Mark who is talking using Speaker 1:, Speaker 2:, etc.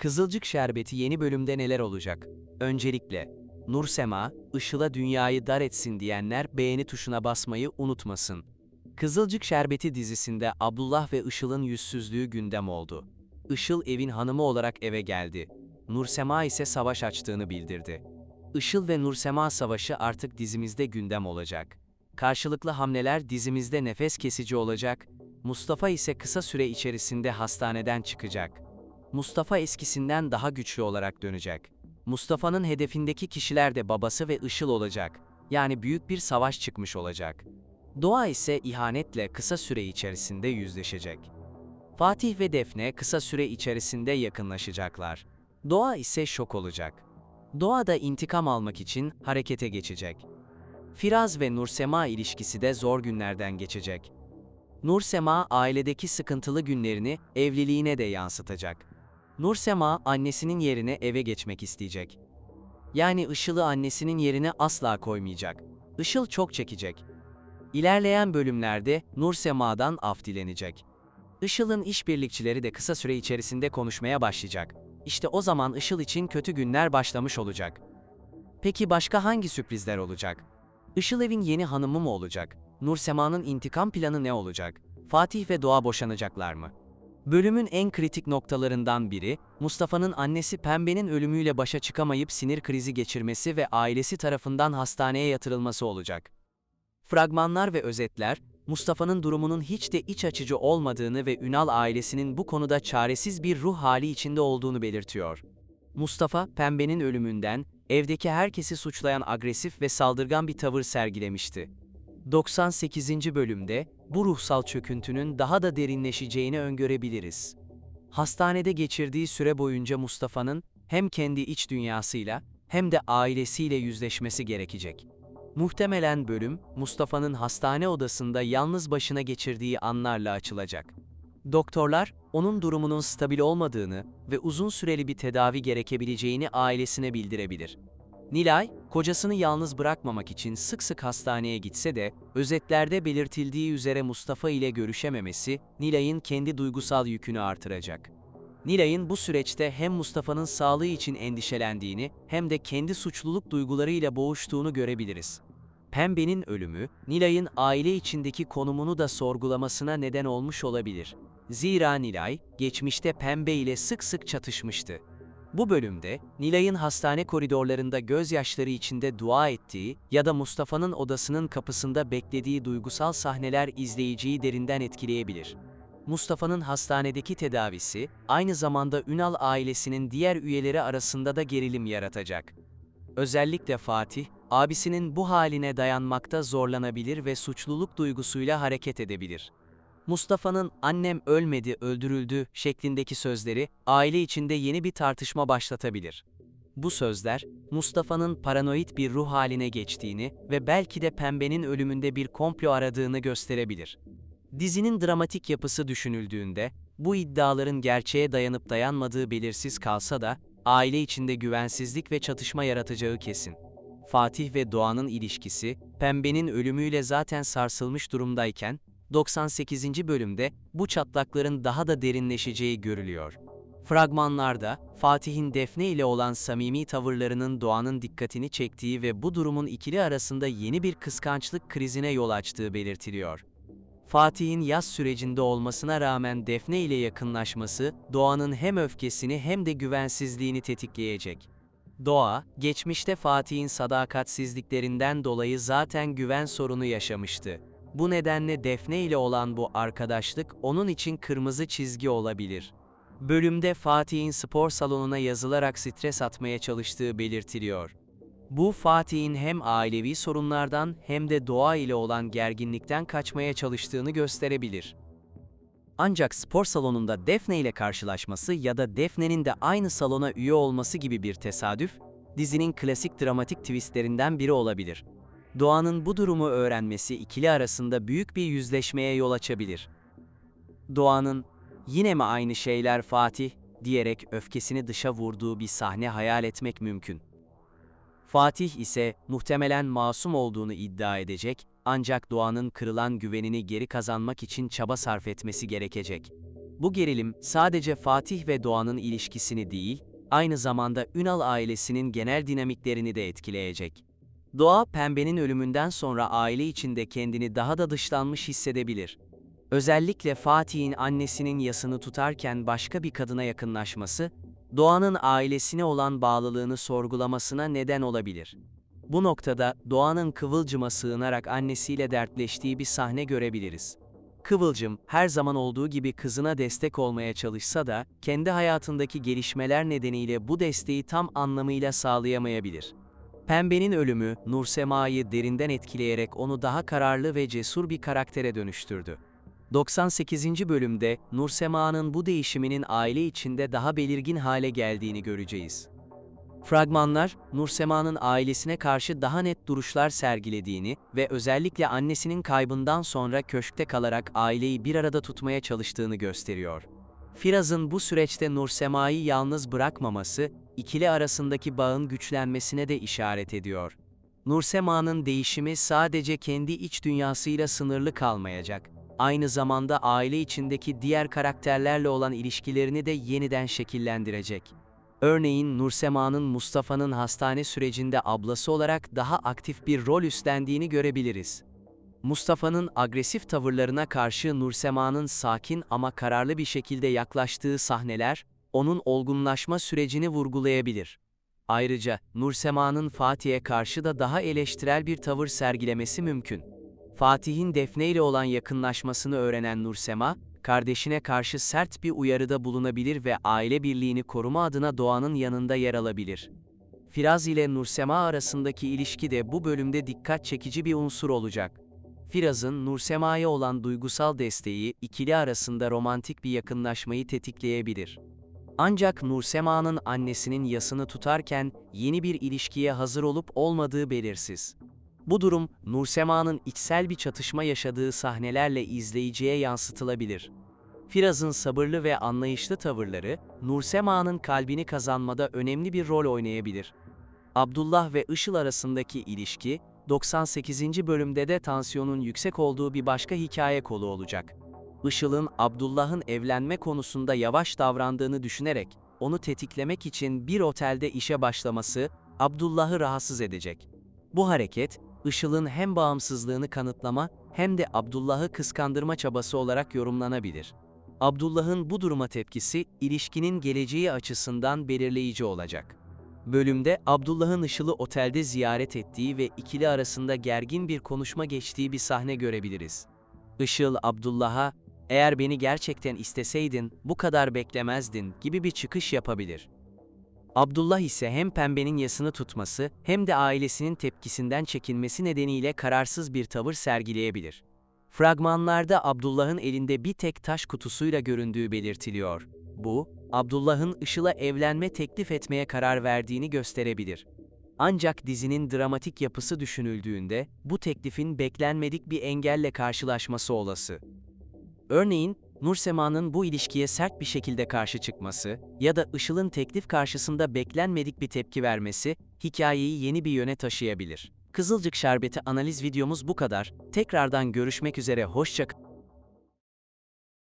Speaker 1: Kızılcık Şerbeti yeni bölümde neler olacak? Öncelikle, Nur Sema, Işıl'a dünyayı dar etsin diyenler beğeni tuşuna basmayı unutmasın. Kızılcık Şerbeti dizisinde Abdullah ve Işıl'ın yüzsüzlüğü gündem oldu. Işıl evin hanımı olarak eve geldi. Nur Sema ise savaş açtığını bildirdi. Işıl ve Nur Sema savaşı artık dizimizde gündem olacak. Karşılıklı hamleler dizimizde nefes kesici olacak, Mustafa ise kısa süre içerisinde hastaneden çıkacak. Mustafa eskisinden daha güçlü olarak dönecek. Mustafa'nın hedefindeki kişiler de babası ve Işıl olacak. Yani büyük bir savaş çıkmış olacak. Doğa ise ihanetle kısa süre içerisinde yüzleşecek. Fatih ve Defne kısa süre içerisinde yakınlaşacaklar. Doğa ise şok olacak. Doğa da intikam almak için harekete geçecek. Firaz ve Nursema ilişkisi de zor günlerden geçecek. Nursema ailedeki sıkıntılı günlerini evliliğine de yansıtacak. Nursema annesinin yerine eve geçmek isteyecek. Yani Işıl'ı annesinin yerine asla koymayacak. Işıl çok çekecek. İlerleyen bölümlerde Nursema'dan af dilenecek. Işıl'ın işbirlikçileri de kısa süre içerisinde konuşmaya başlayacak. İşte o zaman Işıl için kötü günler başlamış olacak. Peki başka hangi sürprizler olacak? Işıl evin yeni hanımı mı olacak? Nursema'nın intikam planı ne olacak? Fatih ve Doğa boşanacaklar mı? Bölümün en kritik noktalarından biri, Mustafa'nın annesi Pembe'nin ölümüyle başa çıkamayıp sinir krizi geçirmesi ve ailesi tarafından hastaneye yatırılması olacak. Fragmanlar ve özetler, Mustafa'nın durumunun hiç de iç açıcı olmadığını ve Ünal ailesinin bu konuda çaresiz bir ruh hali içinde olduğunu belirtiyor. Mustafa, Pembe'nin ölümünden, evdeki herkesi suçlayan agresif ve saldırgan bir tavır sergilemişti. 98. bölümde bu ruhsal çöküntünün daha da derinleşeceğini öngörebiliriz. Hastanede geçirdiği süre boyunca Mustafa'nın hem kendi iç dünyasıyla hem de ailesiyle yüzleşmesi gerekecek. Muhtemelen bölüm, Mustafa'nın hastane odasında yalnız başına geçirdiği anlarla açılacak. Doktorlar, onun durumunun stabil olmadığını ve uzun süreli bir tedavi gerekebileceğini ailesine bildirebilir. Nilay, kocasını yalnız bırakmamak için sık sık hastaneye gitse de, özetlerde belirtildiği üzere Mustafa ile görüşememesi, Nilay'ın kendi duygusal yükünü artıracak. Nilay'ın bu süreçte hem Mustafa'nın sağlığı için endişelendiğini hem de kendi suçluluk duygularıyla boğuştuğunu görebiliriz. Pembe'nin ölümü, Nilay'ın aile içindeki konumunu da sorgulamasına neden olmuş olabilir. Zira Nilay, geçmişte Pembe ile sık sık çatışmıştı. Bu bölümde, Nilay'ın hastane koridorlarında gözyaşları içinde dua ettiği ya da Mustafa'nın odasının kapısında beklediği duygusal sahneler izleyiciyi derinden etkileyebilir. Mustafa'nın hastanedeki tedavisi, aynı zamanda Ünal ailesinin diğer üyeleri arasında da gerilim yaratacak. Özellikle Fatih, abisinin bu haline dayanmakta zorlanabilir ve suçluluk duygusuyla hareket edebilir. Mustafa'nın annem ölmedi, öldürüldü şeklindeki sözleri aile içinde yeni bir tartışma başlatabilir. Bu sözler, Mustafa'nın paranoid bir ruh haline geçtiğini ve belki de Pembe'nin ölümünde bir komplo aradığını gösterebilir. Dizinin dramatik yapısı düşünüldüğünde, bu iddiaların gerçeğe dayanıp dayanmadığı belirsiz kalsa da, aile içinde güvensizlik ve çatışma yaratacağı kesin. Fatih ve Doğan'ın ilişkisi, Pembe'nin ölümüyle zaten sarsılmış durumdayken, 98. bölümde bu çatlakların daha da derinleşeceği görülüyor. Fragmanlarda, Fatih'in Defne ile olan samimi tavırlarının Doğan'ın dikkatini çektiği ve bu durumun ikili arasında yeni bir kıskançlık krizine yol açtığı belirtiliyor. Fatih'in yaz sürecinde olmasına rağmen Defne ile yakınlaşması, Doğan'ın hem öfkesini hem de güvensizliğini tetikleyecek. Doğa, geçmişte Fatih'in sadakatsizliklerinden dolayı zaten güven sorunu yaşamıştı. Bu nedenle Defne ile olan bu arkadaşlık onun için kırmızı çizgi olabilir. Bölümde Fatih'in spor salonuna yazılarak stres atmaya çalıştığı belirtiliyor. Bu Fatih'in hem ailevi sorunlardan hem de doğa ile olan gerginlikten kaçmaya çalıştığını gösterebilir. Ancak spor salonunda Defne ile karşılaşması ya da Defne'nin de aynı salona üye olması gibi bir tesadüf, dizinin klasik dramatik twistlerinden biri olabilir. Doğan'ın bu durumu öğrenmesi ikili arasında büyük bir yüzleşmeye yol açabilir. Doğan'ın, yine mi aynı şeyler Fatih, diyerek öfkesini dışa vurduğu bir sahne hayal etmek mümkün. Fatih ise muhtemelen masum olduğunu iddia edecek, ancak Doğan'ın kırılan güvenini geri kazanmak için çaba sarf etmesi gerekecek. Bu gerilim sadece Fatih ve Doğan'ın ilişkisini değil, aynı zamanda Ünal ailesinin genel dinamiklerini de etkileyecek. Doğa, Pembe'nin ölümünden sonra aile içinde kendini daha da dışlanmış hissedebilir. Özellikle Fatih'in annesinin yasını tutarken başka bir kadına yakınlaşması, Doğan'ın ailesine olan bağlılığını sorgulamasına neden olabilir. Bu noktada Doğan'ın Kıvılcım'a sığınarak annesiyle dertleştiği bir sahne görebiliriz. Kıvılcım, her zaman olduğu gibi kızına destek olmaya çalışsa da, kendi hayatındaki gelişmeler nedeniyle bu desteği tam anlamıyla sağlayamayabilir. Pembe'nin ölümü, Nursema'yı derinden etkileyerek onu daha kararlı ve cesur bir karaktere dönüştürdü. 98. bölümde Nursema'nın bu değişiminin aile içinde daha belirgin hale geldiğini göreceğiz. Fragmanlar, Nursema'nın ailesine karşı daha net duruşlar sergilediğini ve özellikle annesinin kaybından sonra köşkte kalarak aileyi bir arada tutmaya çalıştığını gösteriyor. Firaz'ın bu süreçte Nursema'yı yalnız bırakmaması, ikili arasındaki bağın güçlenmesine de işaret ediyor. Nursema'nın değişimi sadece kendi iç dünyasıyla sınırlı kalmayacak. Aynı zamanda aile içindeki diğer karakterlerle olan ilişkilerini de yeniden şekillendirecek. Örneğin Nursema'nın Mustafa'nın hastane sürecinde ablası olarak daha aktif bir rol üstlendiğini görebiliriz. Mustafa'nın agresif tavırlarına karşı Nursema'nın sakin ama kararlı bir şekilde yaklaştığı sahneler, onun olgunlaşma sürecini vurgulayabilir. Ayrıca Nursema'nın Fatih'e karşı da daha eleştirel bir tavır sergilemesi mümkün. Fatih'in Defne ile olan yakınlaşmasını öğrenen Nursema, kardeşine karşı sert bir uyarıda bulunabilir ve aile birliğini koruma adına Doğan'ın yanında yer alabilir. Firaz ile Nursema arasındaki ilişki de bu bölümde dikkat çekici bir unsur olacak. Firaz'ın Nursema'ya olan duygusal desteği ikili arasında romantik bir yakınlaşmayı tetikleyebilir. Ancak Nursema'nın annesinin yasını tutarken yeni bir ilişkiye hazır olup olmadığı belirsiz. Bu durum, Nursema'nın içsel bir çatışma yaşadığı sahnelerle izleyiciye yansıtılabilir. Firaz'ın sabırlı ve anlayışlı tavırları, Nursema'nın kalbini kazanmada önemli bir rol oynayabilir. Abdullah ve Işıl arasındaki ilişki, 98. bölümde de tansiyonun yüksek olduğu bir başka hikaye kolu olacak. Işıl'ın Abdullah'ın evlenme konusunda yavaş davrandığını düşünerek, onu tetiklemek için bir otelde işe başlaması, Abdullah'ı rahatsız edecek. Bu hareket, Işıl'ın hem bağımsızlığını kanıtlama hem de Abdullah'ı kıskandırma çabası olarak yorumlanabilir. Abdullah'ın bu duruma tepkisi, ilişkinin geleceği açısından belirleyici olacak. Bölümde Abdullah'ın Işıl'ı otelde ziyaret ettiği ve ikili arasında gergin bir konuşma geçtiği bir sahne görebiliriz. Işıl, Abdullah'a, eğer beni gerçekten isteseydin, bu kadar beklemezdin gibi bir çıkış yapabilir. Abdullah ise hem pembenin yasını tutması hem de ailesinin tepkisinden çekinmesi nedeniyle kararsız bir tavır sergileyebilir. Fragmanlarda Abdullah'ın elinde bir tek taş kutusuyla göründüğü belirtiliyor. Bu, Abdullah'ın Işıl'a evlenme teklif etmeye karar verdiğini gösterebilir. Ancak dizinin dramatik yapısı düşünüldüğünde bu teklifin beklenmedik bir engelle karşılaşması olası. Örneğin, Nursema'nın bu ilişkiye sert bir şekilde karşı çıkması ya da Işıl'ın teklif karşısında beklenmedik bir tepki vermesi hikayeyi yeni bir yöne taşıyabilir. Kızılcık Şerbeti analiz videomuz bu kadar. Tekrardan görüşmek üzere, hoşça